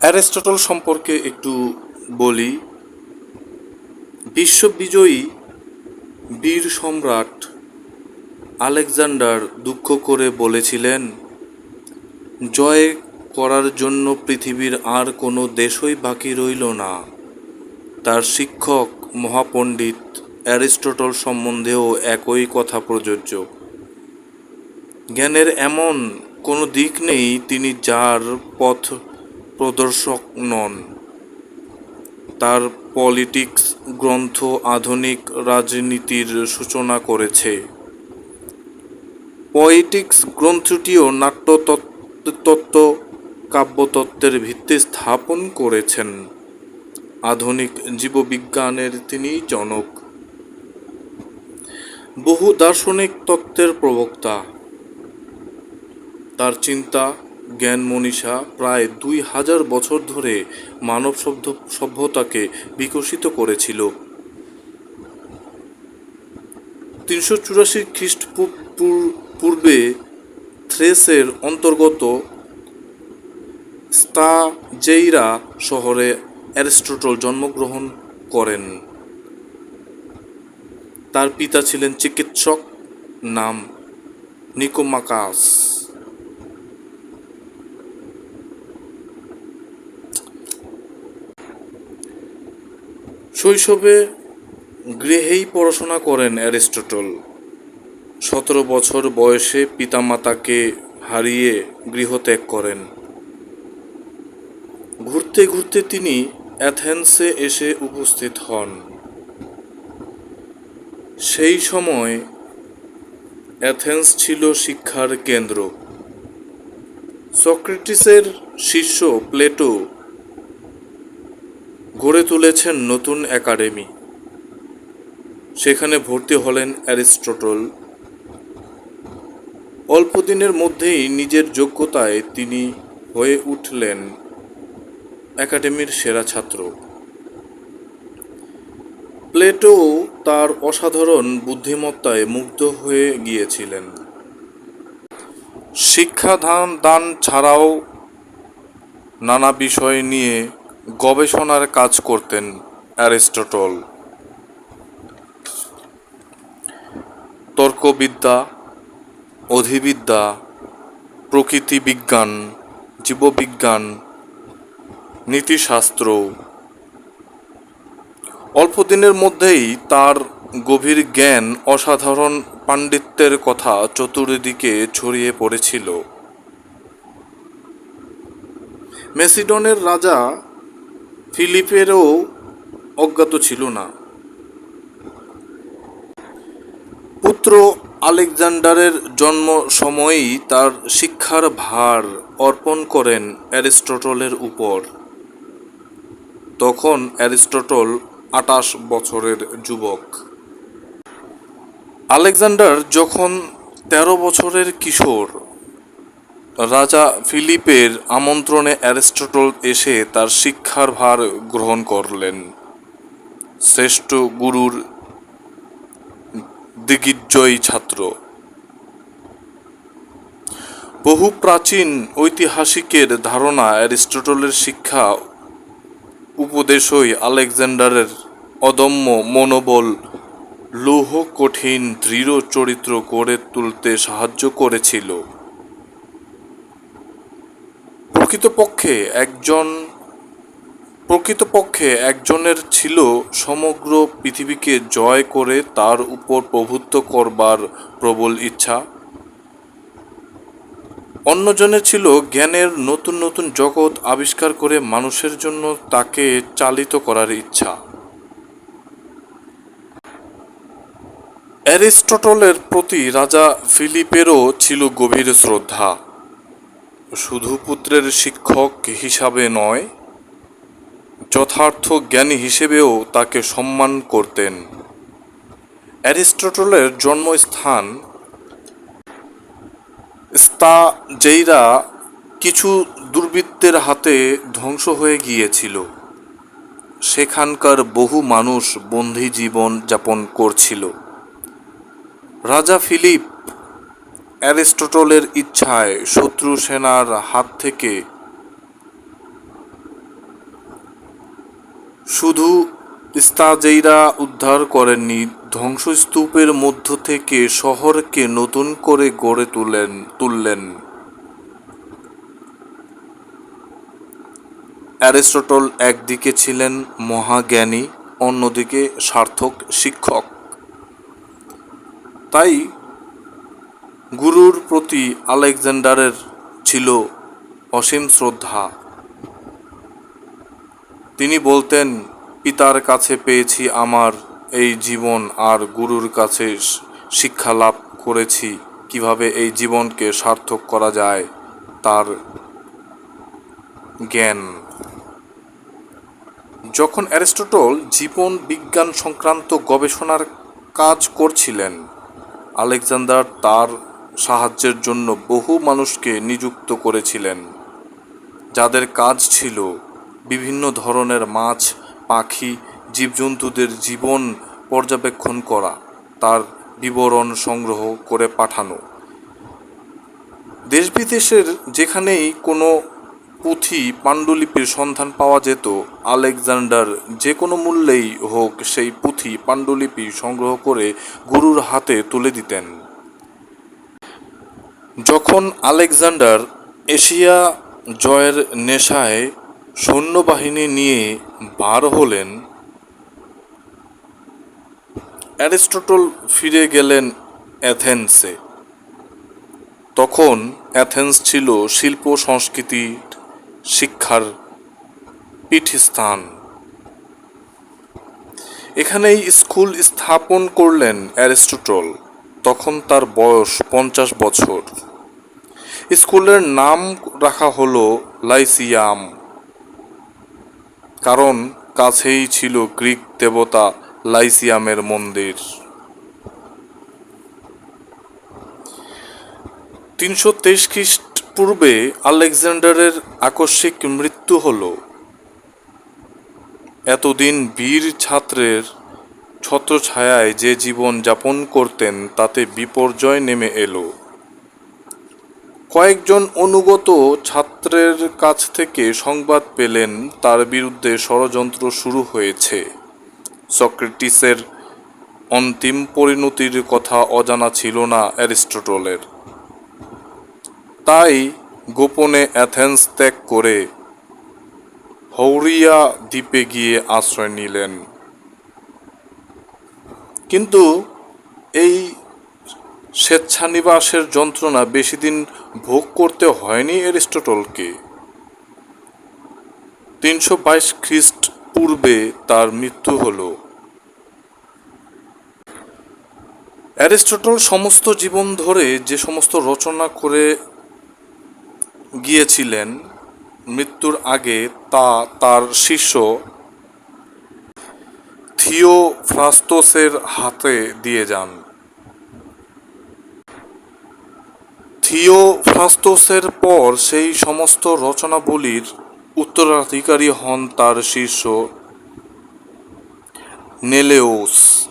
Aristotle সম্পর্কে একটু বলি। বিশ্ববিজয়ী বীর সম্রাট আলেকজান্ডার দুঃখ করে বলেছিলেন, জয় করার জন্য পৃথিবীর আর কোনো দেশই বাকি রইল না। তার শিক্ষক মহাপণ্ডিত অ্যারিস্টটল সম্বন্ধেও একই কথা প্রযোজ্য। জ্ঞানের এমন কোনো দিক নেই তিনি যার পথ প্রদর্শক নন। তার পলিটিক্স গ্রন্থ আধুনিক রাজনীতির সূচনা করেছে। পয়েটিক্স গ্রন্থটিও নাট্যতত্ত্ব, কাব্যতত্ত্বের ভিত্তি স্থাপন করেছেন। আধুনিক জীববিজ্ঞানের তিনি জনক। বহু দার্শনিক তত্ত্বের প্রবক্তা। তার চিন্তা জ্ঞান মনীষা প্রায় দুই হাজার বছর ধরে মানব সভ্য সভ্যতাকে বিকশিত করেছিল। তিনশো চুরাশি খ্রিস্ট পূর্বে থ্রেসের অন্তর্গত স্তাজেইরা শহরে অ্যারিস্টটল জন্মগ্রহণ করেন। তার পিতা ছিলেন চিকিৎসক নাম নিকোমাকাস। শৈশবে গৃহেই পড়াশোনা করেন অ্যারিস্টটল। সতেরো বছর বয়সে পিতামাতাকে হারিয়ে গৃহত্যাগ করেন। ঘুরতে ঘুরতে তিনি অ্যাথেন্সে এসে উপস্থিত হন। সেই সময় অ্যাথেন্স ছিল শিক্ষার কেন্দ্র। সক্রেটিসের শিষ্য প্লেটো তুলেছেন নতুন একাডেমি। সেখানে ভর্তি হলেন অ্যারিস্টটল। অল্প দিনের মধ্যেই নিজের যোগ্যতায় তিনি হয়ে উঠলেন একাডেমির সেরা ছাত্র। প্লেটো তার অসাধারণ বুদ্ধিমত্তায় মুগ্ধ হয়ে গিয়েছিলেন। শিক্ষাদান দান ছাড়াও নানা বিষয় নিয়ে গবেষণার কাজ করতেন অ্যারিস্টটল। তর্কবিদ্যা, অধিবিদ্যা প্রকৃতি বিজ্ঞান জীববিজ্ঞান, নীতিশাস্ত্র। অল্প দিনের মধ্যেই তার গভীর জ্ঞান অসাধারণ পাণ্ডিত্যের কথা চতুর্দিকে ছড়িয়ে পড়েছিল। মেসিডনের রাজা ফিলিপেরও অজ্ঞাত ছিল না। পুত্র আলেকজান্ডারের জন্ম সময়ই তার শিক্ষার ভার অর্পণ করেন অ্যারিস্টটলের উপর। তখন অ্যারিস্টটল আটাশ বছরের যুবক। আলেকজান্ডার যখন তেরো বছরের কিশোর রাজা ফিলিপের আমন্ত্রণে অ্যারিস্টটল এসে তার শিক্ষার ভার গ্রহণ করলেন। শ্রেষ্ঠ গুরুর দিগ্বিজয়ী ছাত্র। বহু প্রাচীন ঐতিহাসিকের ধারণা অ্যারিস্টটলের শিক্ষা উপদেশই আলেকজান্ডারের অদম্য মনোবল, লৌহ কঠিন দৃঢ় চরিত্র গড়ে তুলতে সাহায্য করেছিল। প্রকৃতপক্ষে একজন, প্রকৃতপক্ষে একজনের ছিল সমগ্র পৃথিবীকে জয় করে তার উপর প্রভুত্ব করবার প্রবল ইচ্ছা। অন্যজনের ছিল জ্ঞানের নতুন নতুন জগৎ আবিষ্কার করে মানুষের জন্য তাকে চালিত করার ইচ্ছা। অ্যারিস্টটলের প্রতি রাজা ফিলিপেরও ছিল গভীর শ্রদ্ধা। শুধু পুত্রের শিক্ষক হিসাবে নয়, যথার্থ জ্ঞানী হিসেবেও তাকে সম্মান করতেন। অ্যারিস্টটলের জন্মস্থান স্তাজেইরা কিছু দুর্বৃত্তের হাতে ধ্বংস হয়ে গিয়েছিল। সেখানকার বহু মানুষ বন্দি জীবন যাপন করছিল। রাজা ফিলিপ অ্যারিস্টটলের ইচ্ছায় শত্রু সেনার হাত থেকে শুধু স্তাজেইরা উদ্ধার করেননি, ধ্বংসস্তূপের মধ্য থেকে শহরকে নতুন করে গড়ে তুলেন, তুললেন। অ্যারিস্টটল একদিকে ছিলেন মহাজ্ঞানী, অন্যদিকে সার্থক শিক্ষক। তাই গুরুর প্রতি আলেকজান্ডারের ছিল অসীম শ্রদ্ধা। তিনি বলতেন, পিতার কাছে পেয়েছি আমার এই জীবন আর গুরুর কাছে শিক্ষা লাভ করেছি। কীভাবে এই জীবনকে সার্থক করা যায় তার জ্ঞান। যখন অ্যারিস্টটল জীবন বিজ্ঞান সংক্রান্ত গবেষণার কাজ করছিলেন, আলেকজান্ডার তার সাহায্যের জন্য বহু মানুষকে নিযুক্ত করেছিলেন। যাদের কাজ ছিল বিভিন্ন ধরনের মাছ, পাখি, জীবজন্তুদের জীবন পর্যবেক্ষণ করা, তার বিবরণ সংগ্রহ করে পাঠানো। দেশ বিদেশের যেখানেই কোনো পুঁথি, পাণ্ডুলিপির সন্ধান পাওয়া যেত, আলেকজান্ডার যে কোনো মূল্যেই হোক সেই পুঁথি, পাণ্ডুলিপি সংগ্রহ করে গুরুর হাতে তুলে দিতেন। যখন আলেকজান্ডার এশিয়া জয়ের নেশায় সৈন্যবাহিনী নিয়ে বার হলেন, অ্যারিস্টটল ফিরে গেলেন অ্যাথেন্সে। তখন অ্যাথেন্স ছিল শিল্প সংস্কৃতির শিক্ষার পীঠস্থান। এখানেই স্কুল স্থাপন করলেন অ্যারিস্টটল, তখন তার বয়স পঞ্চাশ বছর। স্কুলের নাম রাখা হলো লাইসিয়াম। কারণ কাছেই ছিল গ্রিক দেবতা লাইসিয়ামের মন্দির। তিনশো তেইশ খ্রিস্টপূর্বে আলেকজান্ডারের আকস্মিক মৃত্যু হল। এতদিন বীর ছাত্রের ছত্রছায়ায় যে জীবন যাপন করতেন, তাতে বিপর্যয় নেমে এলো। কয়েকজন অনুগত ছাত্রের কাছ থেকে সংবাদ পেলেন তার বিরুদ্ধে ষড়যন্ত্র শুরু হয়েছে। সক্রেটিসের অন্তিম পরিণতির কথা অজানা ছিল না অ্যারিস্টটলের। তাই গোপনে অ্যাথেন্স ত্যাগ করে হৌরিয়া দ্বীপে গিয়ে আশ্রয় নিলেন। কিন্তু এই স্বেচ্ছানিবাসের যন্ত্রণা বেশি দিন ভোগ করতে হয়নি অ্যারিস্টটলকে তিনশো বাইশ খ্রিস্ট পূর্বে তার মৃত্যু হল। অ্যারিস্টটল সমস্ত জীবন ধরে যে সমস্ত রচনা করে গিয়েছিলেন, মৃত্যুর আগে তা তার শিষ্য থিওফ্রাস্টোসের হাতে দিয়ে যান। থিওফ্রাস্টোসের পর সেই সমস্ত রচনাবলীর উত্তরাধিকারী হন তার শিষ্য নেলেউস।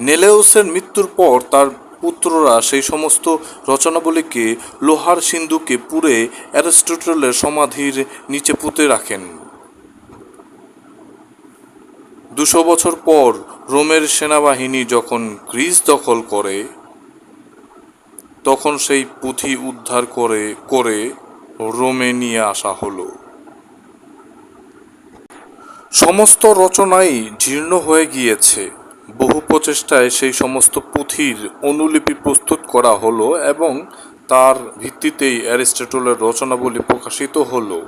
নেলেউসের মৃত্যুর পর তার পুত্ররা সেই সমস্ত রচনাবলীকে লোহার সিন্ধুকে পুড়ে অ্যারিস্টটলের সমাধির নিচে পুঁতে রাখেন। দুশো বছর পর রোমের সেনাবাহিনী যখন গ্রিস দখল করে তখন সেই পুঁথি উদ্ধার করে করে রোমে নিয়ে আসা হলো। সমস্ত রচনাই জীর্ণ হয়ে গিয়েছে। বহু প্রচেষ্টায় সেই সমস্ত পুঁথির অনুলিপি প্রস্তুত করা হলো এবং তার ভিত্তিতেই অ্যারিস্টটলের রচনাবলী প্রকাশিত হলো।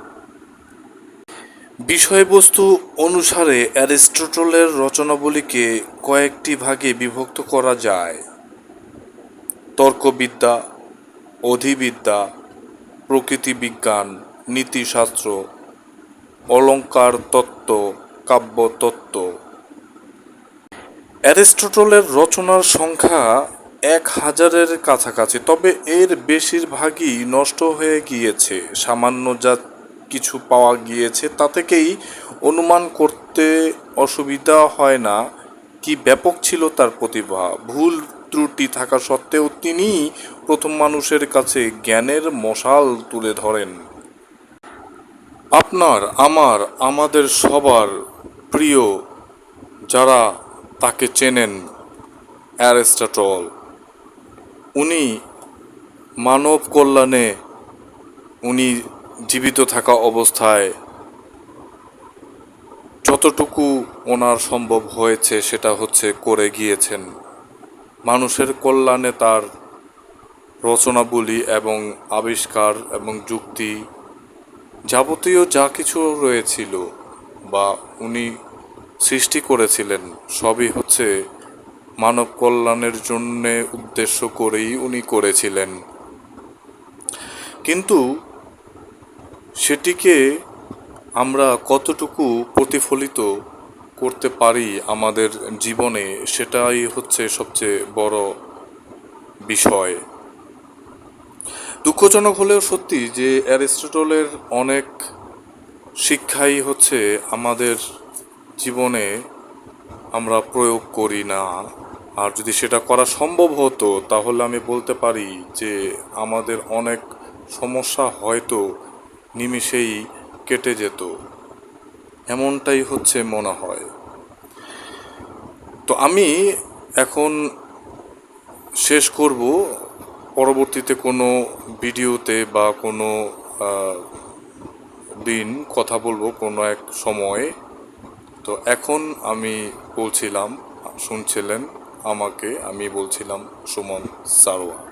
বিষয়বস্তু অনুসারে অ্যারিস্টটলের রচনাবলীকে কয়েকটি ভাগে বিভক্ত করা যায়। তর্কবিদ্যা, অধিবিদ্যা, প্রকৃতিবিজ্ঞান, নীতিশাস্ত্র অলঙ্কার তত্ত্ব কাব্যতত্ত্ব। অ্যারিস্টটলের রচনার সংখ্যা এক হাজারের কাছাকাছি, তবে এর বেশিরভাগই নষ্ট হয়ে গিয়েছে। সামান্য যা কিছু পাওয়া গিয়েছে, তা থেকেই অনুমান করতে অসুবিধা হয় না, কি ব্যাপক ছিল তার প্রতিভা। ভুল ত্রুটি থাকা সত্ত্বেও তিনি প্রথম মানুষের কাছে জ্ঞানের মশাল তুলে ধরেন। আপনার, আমার, আমাদের সবার প্রিয় যারা তাকে চেনেন, অ্যারিস্টটল। উনি মানব কল্যাণে, উনি জীবিত থাকা অবস্থায় যতটুকু ওনার সম্ভব হয়েছে সেটা হচ্ছে করে গিয়েছেন। মানুষের কল্যাণে তার রচনাবলী এবং আবিষ্কার এবং যুক্তি যাবতীয় যা কিছু রয়েছিল বা উনি সৃষ্টি করেছিলেন, সবই হচ্ছে মানব কল্যাণের জন্যে উদ্দেশ্য করেই উনি করেছিলেন। কিন্তু সেটিকে আমরা কতটুকু প্রতিফলিত করতে পারি আমাদের জীবনে, সেটাই হচ্ছে সবচেয়ে বড় বিষয়। দুঃখজনক হলেও সত্যি যে অ্যারিস্টটলের অনেক শিক্ষাই হচ্ছে আমাদের জীবনে আমরা প্রয়োগ করি না। আর যদি সেটা করা সম্ভব হতো, তাহলে আমি বলতে পারি যে আমাদের অনেক সমস্যা হয়তো নিমিষেই কেটে যেত। এমনটাই হচ্ছে মনে হয়। তো আমি এখন শেষ করব। পরবর্তীতে কোনো ভিডিওতে বা কোনো দিন কথা বলব কোনো এক সময়ে। তো এখন আমি বলছিলাম, শুনছিলেন আমাকে, আমি বলছিলাম সুমন সারোয়া